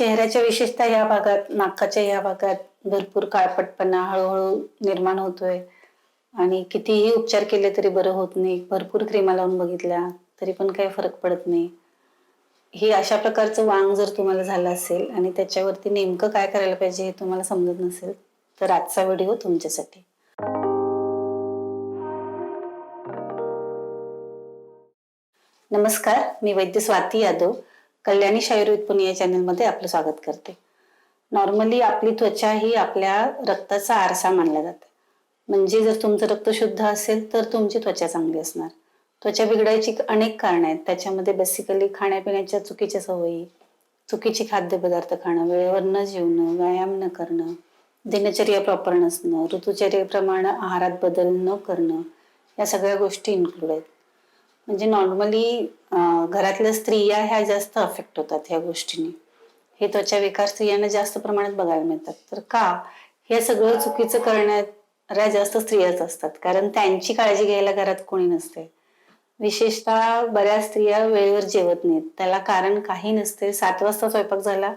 चेहऱ्याच्या विशेषतः या भागात नाकाच्या या भागात भरपूर काळपटपणा हळूहळू निर्माण होतोय. आणि कितीही उपचार केले तरी बरं होत नाही. भरपूर क्रीमा लावून बघितल्या तरी पण काही फरक पडत नाही. हे अशा प्रकारचं वांग जर तुम्हाला झालं असेल आणि त्याच्यावरती नेमकं काय करायला पाहिजे हे तुम्हाला समजत नसेल तर आजचा व्हिडिओ तुमच्यासाठी. नमस्कार मी वैद्य स्वाती यादव. कल्याणी शायुर्वेद पुणे या चॅनलमध्ये आपलं स्वागत करते. नॉर्मली आपली त्वचा ही आपल्या रक्ताचा आरसा मानला जाते. म्हणजे जर तुमचं रक्त शुद्ध असेल तर तुमची त्वचा चांगली असणार. त्वचा बिघडायची अनेक कारणं आहेत. त्याच्यामध्ये बेसिकली खाण्यापिण्याच्या चुकीच्या सवयी चुकीचे खाद्यपदार्थ खाणं वेळेवर न जेवणं व्यायाम न करणं दिनचर्या प्रॉपर नसणं ऋतुचर्येप्रमाणे आहारात बदल न करणं या सगळ्या गोष्टी इन्क्लूड आहेत. म्हणजे नॉर्मली घरातल्या स्त्रिया ह्या जास्त अफेक्ट होतात ह्या गोष्टीने. हे त्वचा विकार स्त्रियांना जास्त प्रमाणात बघायला मिळतात. तर का? हे सगळं चुकीचं करणाऱ्या जास्त स्त्रियाच असतात. कारण त्यांची काळजी घ्यायला घरात कोणी नसते विशेषतः बऱ्याच स्त्रिया वेळेवर जेवत नाहीत. त्याला कारण काही नसते सात वाजता स्वयंपाक झाला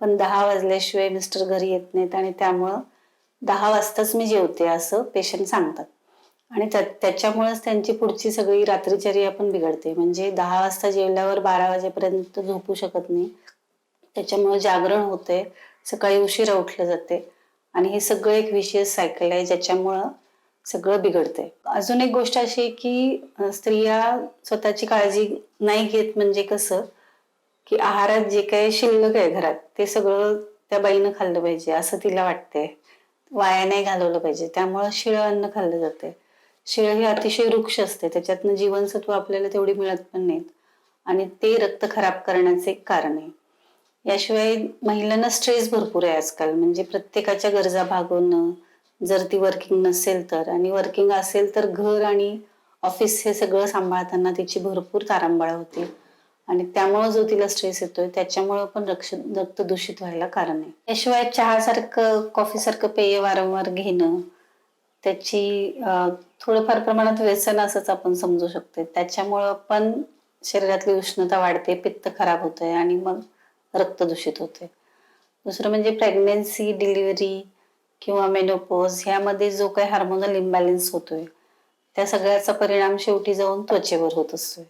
पण दहा वाजल्याशिवाय मिस्टर घरी येत नाहीत आणि त्यामुळं दहा वाजताच मी जेवते असं पेशंट सांगतात. आणि त्या त्याच्यामुळेच त्यांची पुढची सगळी रात्रीचर्या पण बिघडते. म्हणजे दहा वाजता जेवल्यावर बारा वाजेपर्यंत झोपू शकत नाही. त्याच्यामुळे जागरण होते. सकाळी उशिरा उठलं जाते. आणि हे सगळं एक विशेष सायकल आहे ज्याच्यामुळं सगळं बिघडते अजून एक गोष्ट अशी आहे की स्त्रिया स्वतःची काळजी नाही घेत म्हणजे कसं? की आहारात जे काही शिल्लक आहे घरात ते सगळं त्या बाईनं खाल्लं पाहिजे असं तिला वाटते वाया नाही घालवलं पाहिजे. त्यामुळं शिळं अन्न खाल्लं जाते शिळं हे अतिशय वृक्ष असते. त्याच्यातनं जीवनसत्व आपल्याला तेवढी मिळत पण नाहीत. आणि ते रक्त खराब करण्याचे एक कारण आहे. याशिवाय महिलांना स्ट्रेस भरपूर आहे आजकाल. म्हणजे प्रत्येकाच्या गरजा भागवणं जर ती वर्किंग नसेल तर. आणि वर्किंग असेल तर घर आणि ऑफिस हे सगळं सांभाळताना तिची भरपूर तारांबळ होती. आणि त्यामुळं जो तिला स्ट्रेस येतोय त्याच्यामुळं पण रक्ष रक्त दूषित व्हायला कारण आहे. याशिवाय चहासारखं कॉफीसारखं पेय वारंवार घेणं त्याची थोडंफार प्रमाणात व्यसन असंच आपण समजू शकतो त्याच्यामुळं पण शरीरातली उष्णता वाढते पित्त खराब होतंय आणि मग रक्त दूषित होते दुसरं म्हणजे प्रेग्नेन्सी डिलिव्हरी किंवा मेनोपोज ह्यामध्ये जो काही हार्मोनल इम्बॅलन्स होतोय त्या सगळ्याचा परिणाम शेवटी जाऊन त्वचेवर होत असतोय.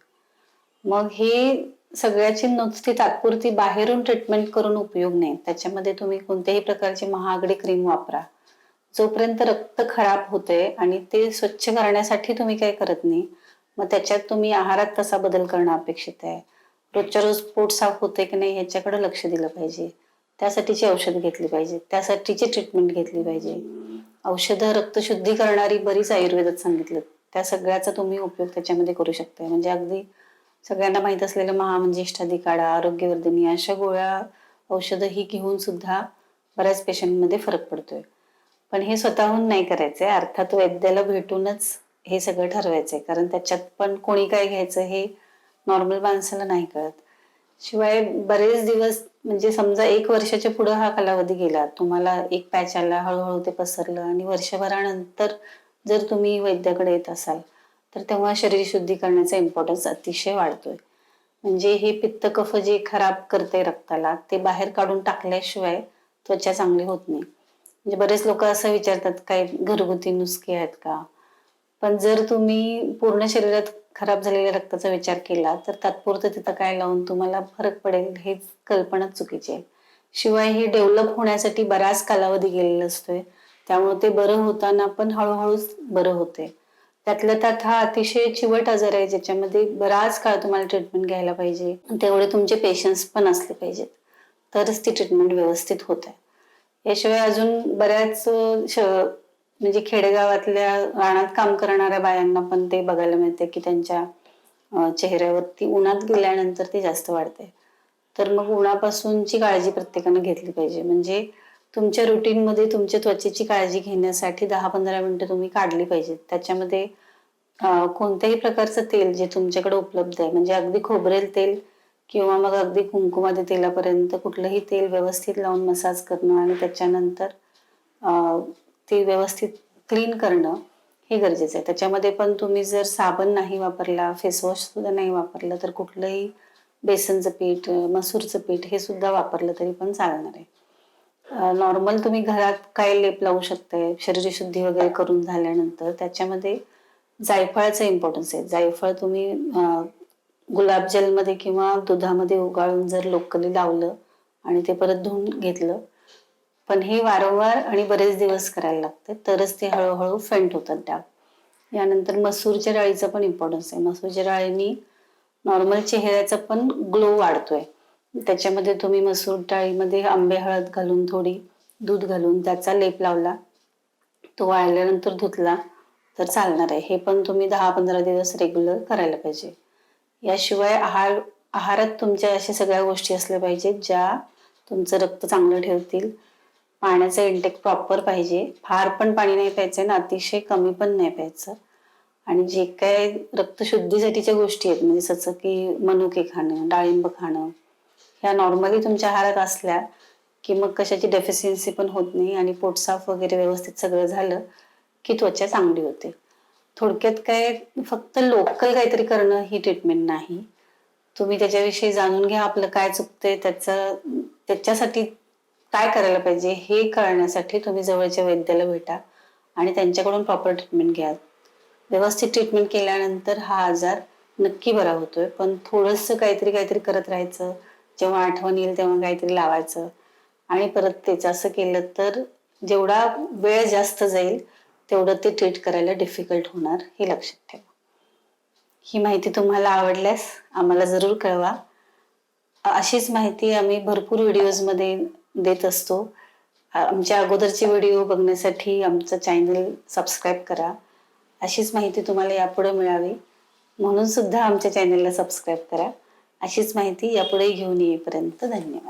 मग हे सगळ्याची नुसती तात्पुरती बाहेरून ट्रीटमेंट करून उपयोग नाही. त्याच्यामध्ये तुम्ही कोणत्याही प्रकारची महागडी क्रीम वापरा. जोपर्यंत रक्त खराब होते आणि ते स्वच्छ करण्यासाठी तुम्ही काय करत नाही मग त्याच्यात तुम्ही आहारात तसा बदल करणं अपेक्षित आहे. रोजच्या रोज पोट साफ होते की नाही ह्याच्याकडे लक्ष दिलं पाहिजे. त्यासाठीची औषध घेतली पाहिजे. त्यासाठीची ट्रीटमेंट घेतली पाहिजे. औषधं रक्तशुद्धी करणारी बरीच आयुर्वेदात सांगितलं. त्या सगळ्याचा तुम्ही उपयोग त्याच्यामध्ये करू शकता म्हणजे अगदी सगळ्यांना माहीत असलेलं महामंजिष्ठादी काढा आरोग्यवर्धिनी अशा गोळ्या औषधं ही घेऊन सुद्धा बऱ्याच पेशंटमध्ये फरक पडतोय. पण हे स्वतःहून नाही करायचंय. अर्थात वैद्याला भेटूनच हे सगळं ठरवायचंय. कारण त्याच्यात पण कोणी काय घ्यायचं हे नॉर्मल माणसाला नाही कळत. शिवाय बरेच दिवस म्हणजे समजा एक वर्षाच्या पुढे हा कालावधी गेला तुम्हाला एक पॅच आला हळूहळू ते पसरलं आणि वर्षभरानंतर जर तुम्ही वैद्याकडे येत असाल तर तेव्हा शरीर शुद्धी करण्याचा इम्पॉर्टन्स अतिशय वाढतोय. म्हणजे हे पित्त कफ जे खराब करते रक्ताला ते बाहेर काढून टाकल्याशिवाय त्वचा चांगली होत नाही. म्हणजे बरेच लोक असं विचारतात काय घरगुती नुसके आहेत का? पण जर तुम्ही पूर्ण शरीरात खराब झालेल्या रक्ताचा विचार केला तर तात्पुरतं तिथं काय लावून तुम्हाला फरक पडेल हे कल्पनाच चुकीची आहे. शिवाय हे डेव्हलप होण्यासाठी बराच कालावधी गेलेला असतोय. त्यामुळे ते बरं होताना पण हळूहळूच बरं होते त्यातल्या त्यात हा अतिशय चिवट आजार आहे ज्याच्यामध्ये बराच काळ तुम्हाला ट्रीटमेंट घ्यायला पाहिजे. तेवढे तुमचे पेशन्स पण असले पाहिजेत. तरच ती ट्रीटमेंट व्यवस्थित होत आहे. याशिवाय अजून बऱ्याच श- म्हणजे खेडेगावातल्या रानात काम करणाऱ्या बायांना पण ते बघायला मिळते की त्यांच्या चेहऱ्यावरती उन्हात गेल्यानंतर ते जास्त वाढते तर मग उन्हापासूनची काळजी प्रत्येकानं घेतली पाहिजे. म्हणजे तुमच्या रुटीनमध्ये तुमच्या त्वचेची काळजी घेण्यासाठी दहा पंधरा मिनिटं तुम्ही काढली पाहिजेत. त्याच्यामध्ये कोणत्याही प्रकारचं तेल जे तुमच्याकडे उपलब्ध आहे म्हणजे अगदी खोबरेल तेल किंवा मग अगदी कुंकुमादी तेलापर्यंत कुठलंही तेल व्यवस्थित लावून मसाज करणं आणि त्याच्यानंतर ते व्यवस्थित क्लीन करणं हे गरजेचं आहे. त्याच्यामध्ये पण तुम्ही जर साबण नाही वापरला फेसवॉश सुद्धा नाही वापरलं तर कुठलंही बेसनचं पीठ मसूरचं पीठ हे सुद्धा वापरलं तरी पण चालणार आहे. नॉर्मल तुम्ही घरात काय लेप लावू शकताय शरीरशुद्धी वगैरे करून झाल्यानंतर त्याच्यामध्ये जायफळाचं इम्पॉर्टन्स आहे. जायफळ तुम्ही गुलाबजलमध्ये किंवा दुधामध्ये उगाळून जर लोकली लावलं आणि ते परत धुवून घेतलं पण हे वारंवार आणि बरेच दिवस करायला लागते. तरच ते हळूहळू फेंट होतात डाग. यानंतर मसूरच्या डाळीचं पण इम्पॉर्टन्स आहे. मसूरच्या डाळीनी नॉर्मल चेहऱ्याचा पण ग्लो वाढतोय. त्याच्यामध्ये तुम्ही मसूर डाळीमध्ये आंबे हळद घालून थोडी दूध घालून त्याचा लेप लावला तो वाळल्यानंतर धुतला तर चालणार आहे. हे पण तुम्ही दहा पंधरा दिवस रेग्युलर करायला पाहिजे. याशिवाय आहार आहारात तुमच्या अशा सगळ्या गोष्टी असल्या पाहिजेत ज्या तुमचं रक्त चांगलं ठेवतील. पाण्याचा इंटेक प्रॉपर पाहिजे. फार पण पाणी नाही प्यायचं ना अतिशय कमी पण नाही प्यायचं. आणि जे काय रक्तशुद्धीसाठीच्या गोष्टी आहेत म्हणजे जसं की मनुके खाणं डाळिंब खाणं ह्या नॉर्मली तुमच्या आहारात असल्या की मग कशाची डेफिशियन्सी पण होत नाही आणि पोटसाफ वगैरे व्यवस्थित सगळं झालं की त्वचा चांगली होते. थोडक्यात काय फक्त लोकल काहीतरी करणं ही ट्रीटमेंट नाही. तुम्ही त्याच्याविषयी जाणून घ्या आपलं काय चुकतंय त्याचं त्याच्यासाठी काय करायला पाहिजे हे कळण्यासाठी तुम्ही जवळच्या वैद्याला भेटा आणि त्यांच्याकडून प्रॉपर ट्रीटमेंट घ्या. व्यवस्थित ट्रीटमेंट केल्यानंतर हा आजार नक्की बरा होतोय. पण थोडंसं काहीतरी काहीतरी करत राहायचं. जेव्हा आठवण येईल तेव्हा काहीतरी लावायचं. आणि परत त्याचं असं केलं तर जेवढा वेळ जास्त जाईल तेवढं ते ट्रीट करायला डिफिकल्ट होणार हे लक्षात ठेवा. ही माहिती तुम्हाला आवडल्यास आम्हाला जरूर कळवा. अशीच माहिती आम्ही भरपूर व्हिडिओजमध्ये देत असतो. आमच्या अगोदरचे व्हिडिओ बघण्यासाठी आमचं चॅनल सबस्क्राईब करा. अशीच माहिती तुम्हाला यापुढे मिळावी. म्हणून सुद्धा आमच्या चॅनलला सबस्क्राईब करा. अशीच माहिती यापुढे घेऊन येईपर्यंत धन्यवाद.